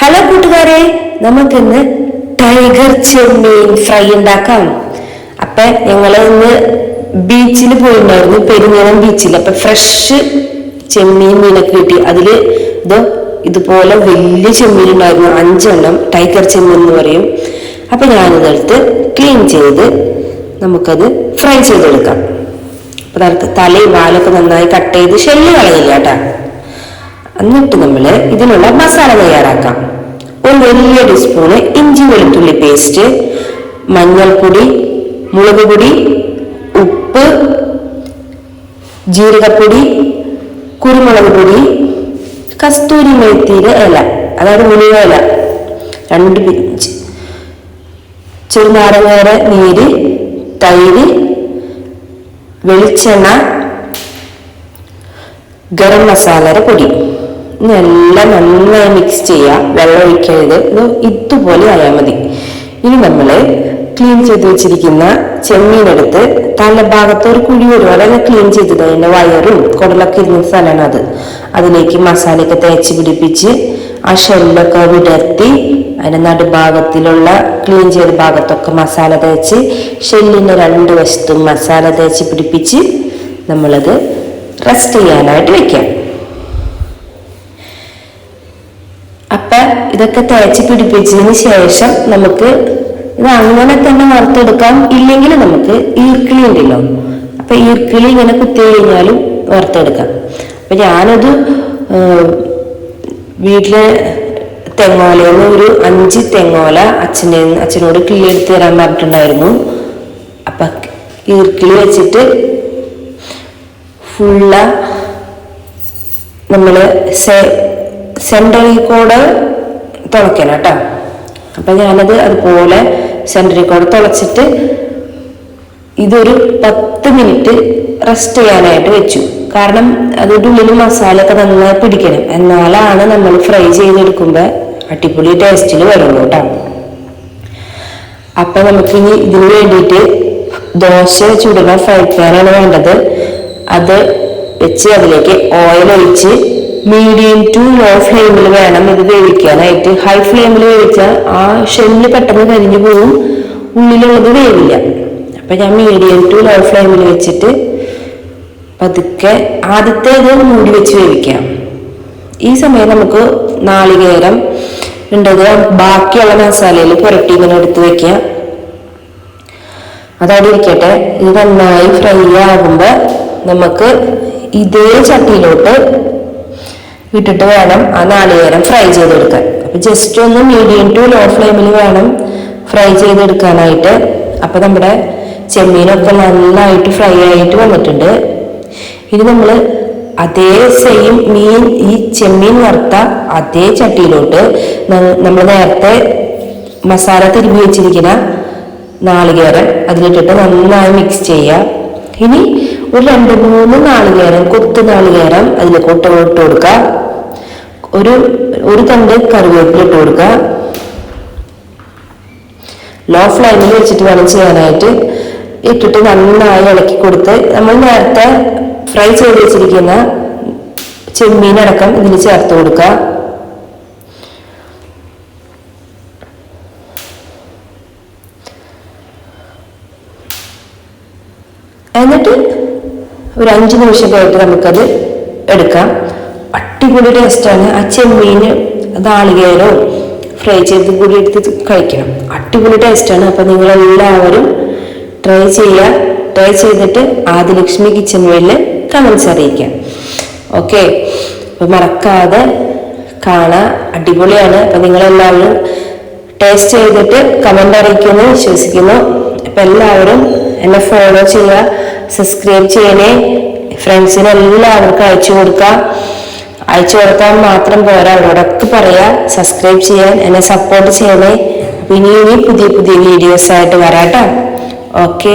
Hello കൂട്ടുകാരെ നമുക്കിന്ന് tiger ചെമ്മീൻ fry ഉണ്ടാക്കാം. അപ്പൊ ഞങ്ങൾ ഇന്ന് ബീച്ചിൽ പോയിട്ടുണ്ടായിരുന്നു പെരിഞ്ഞളം ബീച്ചിൽ അപ്പൊ ഫ്രഷ് ചെമ്മീൻ മീനൊക്കെ കിട്ടി. അതിൽ ഇത് ഇതുപോലെ വലിയ ചെമ്മീൻ ഉണ്ടായിരുന്നു അഞ്ചെണ്ണം ടൈഗർ ചെമ്മീൻ എന്ന് പറയും. അപ്പൊ ഞാനിതെടുത്ത് ക്ലീൻ ചെയ്ത് നമുക്കത് ഫ്രൈ ചെയ്തെടുക്കാം. അപ്പൊ നമുക്ക് തലയും വാലൊക്കെ നന്നായി കട്ട് ചെയ്ത് ഷെല്ല് കളയില്ല കേട്ടാ. എന്നിട്ട് നമ്മൾ ഇതിനുള്ള മസാല തയ്യാറാക്കാം. ഒരു വലിയ ടീസ്പൂണ് ഇഞ്ചി വെളുത്തുള്ളി പേസ്റ്റ് മഞ്ഞൾപ്പൊടി മുളക് പൊടി ഉപ്പ് ജീരകപ്പൊടി കുരുമുളക് പൊടി കസ്തൂരി മേത്തിയുടെ ഇല അതായത് മുനിക ഇല രണ്ട് പിഞ്ച് ചെറുനാരങ്ങയുടെ നീര് തൈര് വെളിച്ചെണ്ണ ഗരം മസാലയുടെ പൊടി. ഇതെല്ലാം നന്നായി മിക്സ് ചെയ്യുക. വെള്ളം ഒഴിക്കരുത്. ഇത് ഇതുപോലെ ആയാൽ മതി. ഇനി നമ്മൾ ക്ലീൻ ചെയ്ത് വെച്ചിരിക്കുന്ന ചെമ്മീനെടുത്ത് തലഭാഗത്ത് ഒരു കുഴി വരും. അതൊക്കെ ക്ലീൻ ചെയ്തത് അതിന്റെ വയറും കുടലൊക്കെ ഇരുന്ന സ്ഥലമാണ് അത്. അതിലേക്ക് മസാലയൊക്കെ തേച്ച് പിടിപ്പിച്ച് ആ ഷെല്ലൊക്കെ വിടർത്തി അതിന്റെ നടുഭാഗത്തിലുള്ള ക്ലീൻ ചെയ്ത ഭാഗത്തൊക്കെ മസാല തേച്ച് ഷെല്ലിന്റെ രണ്ട് വശത്തും മസാല തേച്ച് പിടിപ്പിച്ച് നമ്മളത് റെസ്റ്റ് ചെയ്യാനായിട്ട് വെക്കാം അപ്പൊ ഇതൊക്കെ തേച്ച് പിടിപ്പിച്ചതിന് ശേഷം നമുക്ക് ഇത് അങ്ങനെ തന്നെ വറുത്തെടുക്കാം. ഇല്ലെങ്കിൽ നമുക്ക് ഈർക്കിളി ഉണ്ടല്ലോ. അപ്പൊ ഈർക്കിളി ഇങ്ങനെ കുത്തി കഴിഞ്ഞാലും വറുത്തെടുക്കാം. അപ്പൊ ഞാനത് വീട്ടിലെ തെങ്ങോലയിൽ ഒരു അഞ്ച് തെങ്ങോല അച്ഛനെ അച്ഛനോട് കിളി എടുത്ത് തരാൻ പറഞ്ഞിട്ടുണ്ടായിരുന്നു. അപ്പൊ ഈർക്കിളി വെച്ചിട്ട് ഫുള്ള നമ്മൾ സെൻട്രൽ കൂടെ തുളയ്ക്കണം കേട്ടോ. അപ്പം ഞാനത് അതുപോലെ സെൻട്രൽ കൂടെ തുളച്ചിട്ട് ഇതൊരു പത്ത് മിനിറ്റ് റെസ്റ്റ് ചെയ്യാനായിട്ട് വെച്ചു. കാരണം അതിന്റെ ഉള്ളിൽ മസാലയൊക്കെ നന്നായി പിടിക്കണം. എന്നാലാണ് നമ്മൾ ഫ്രൈ ചെയ്തെടുക്കുമ്പോൾ അടിപൊളി ടേസ്റ്റിൽ വരുള്ളൂ കേട്ടോ. അപ്പം നമുക്കിനി ഇതിന് വേണ്ടിയിട്ട് ദോശ ചുടുന്ന ഫ്രൈ പാനാണ് വേണ്ടത്. അത് വെച്ച് അതിലേക്ക് ഓയിൽ ഒഴിച്ച് മീഡിയം ടു ലോ ഫ്ലെയിമിൽ വേണം ഇത് വേവിക്കാനായിട്ട്. ഹൈ ഫ്ലെയിമിൽ വേവിച്ചാൽ ആ ഷെല്ല് പെട്ടെന്ന് കരിഞ്ഞു പോകും ഉള്ളിലുള്ളത് വേവില്ല. അപ്പം ഞാൻ മീഡിയം ടു ലോ ഫ്ലെയിമിൽ വെച്ചിട്ട് പതുക്കെ ആദ്യത്തെ ഇത് മൂടി വെച്ച് വേവിക്കാം. ഈ സമയം നമുക്ക് നാളികേരം ഉണ്ടത് ബാക്കിയുള്ള മസാലയിൽ പുരട്ടി ഇങ്ങനെ എടുത്ത് വെക്കാം അതവിടെ ഇരിക്കട്ടെ ഇത് നന്നായി ഫ്രൈ ആകുമ്പോൾ നമുക്ക് ഇതേ ചട്ടിയിലോട്ട് ഇട്ടിട്ട് വേണം ആ നാളികേരം ഫ്രൈ ചെയ്തെടുക്കാൻ. അപ്പൊ ജസ്റ്റ് ഒന്ന് മീഡിയം ടു ലോ ഫ്ലെയിമിൽ വേണം ഫ്രൈ ചെയ്തെടുക്കാനായിട്ട്. അപ്പൊ നമ്മുടെ ചെമ്മീനൊക്കെ നന്നായിട്ട് ഫ്രൈ ആയിട്ട് വന്നിട്ടുണ്ട്. ഇനി നമ്മൾ അതേ സെയിം മീൻ ഈ ചെമ്മീൻ വറുത്ത അതേ ചട്ടിയിലോട്ട് നമ്മൾ നേരത്തെ മസാല തിരുമ്പി വെച്ചിരിക്കുന്ന നാളികേരം അതിലിട്ടിട്ട് നന്നായി മിക്സ് ചെയ്യുക. ഇനി ഒരു രണ്ട് മൂന്ന് നാളികേരം കൊത്തു നാളികേരം അതിൽ ഇട്ട് ഇട്ട് കൊടുക്കുക. ഒരു ഒരു തണ്ട് കറിവേപ്പില ഇട്ട് കൊടുക്കുക. ലോ ഫ്ലെയിമിൽ വെച്ചിട്ട് വേണം ചെയ്യാനായിട്ട്. ഇട്ടിട്ട് നന്നായി ഇളക്കി കൊടുത്ത് നമ്മൾ നേരത്തെ ഫ്രൈ ചെയ്ത് വെച്ചിരിക്കുന്ന ചെമ്മീനടക്കം ഇതിൽ ചേർത്ത് കൊടുക്കുക. എന്നിട്ട് ഒരു അഞ്ച് നിമിഷം കഴിഞ്ഞിട്ട് നമുക്കത് എടുക്കാം. അടിപൊളി ടേസ്റ്റാണ് ആ ചെമ്മീൻ നാളികേരോ ഫ്രൈ ചെയ്ത് കൂടി എടുത്ത് കഴിക്കണം. അടിപൊളി ടേസ്റ്റാണ് അപ്പം നിങ്ങളെല്ലാവരും ട്രൈ ചെയ്യുക. ട്രൈ ചെയ്തിട്ട് ആദിലക്ഷ്മി കിച്ചൺ വേളിൽ കമൻസ് അറിയിക്കാം ഓക്കെ അപ്പം മറക്കാതെ കാണാൻ അടിപൊളിയാണ്. അപ്പം നിങ്ങളെല്ലാവരും ടേസ്റ്റ് ചെയ്തിട്ട് കമന്റ് അറിയിക്കുമെന്ന് വിശ്വസിക്കുന്നു. അപ്പം എല്ലാവരും എന്നെ ഫോളോ ചെയ്യുക. സബ്സ്ക്രൈബ് ചെയ്യണേ. ഫ്രണ്ട്സിന് എല്ലാവർക്കും അയച്ചു കൊടുക്കാം. അയച്ചു കൊടുക്കാൻ മാത്രം പോരാ. അവരോടൊക്കെ പറയാ. സബ്സ്ക്രൈബ് ചെയ്യാൻ എന്നെ സപ്പോർട്ട് ചെയ്യണേ. ഇനി ഇനി പുതിയ പുതിയ വീഡിയോസ് ആയിട്ട് വരാട്ടോ. ഓക്കെ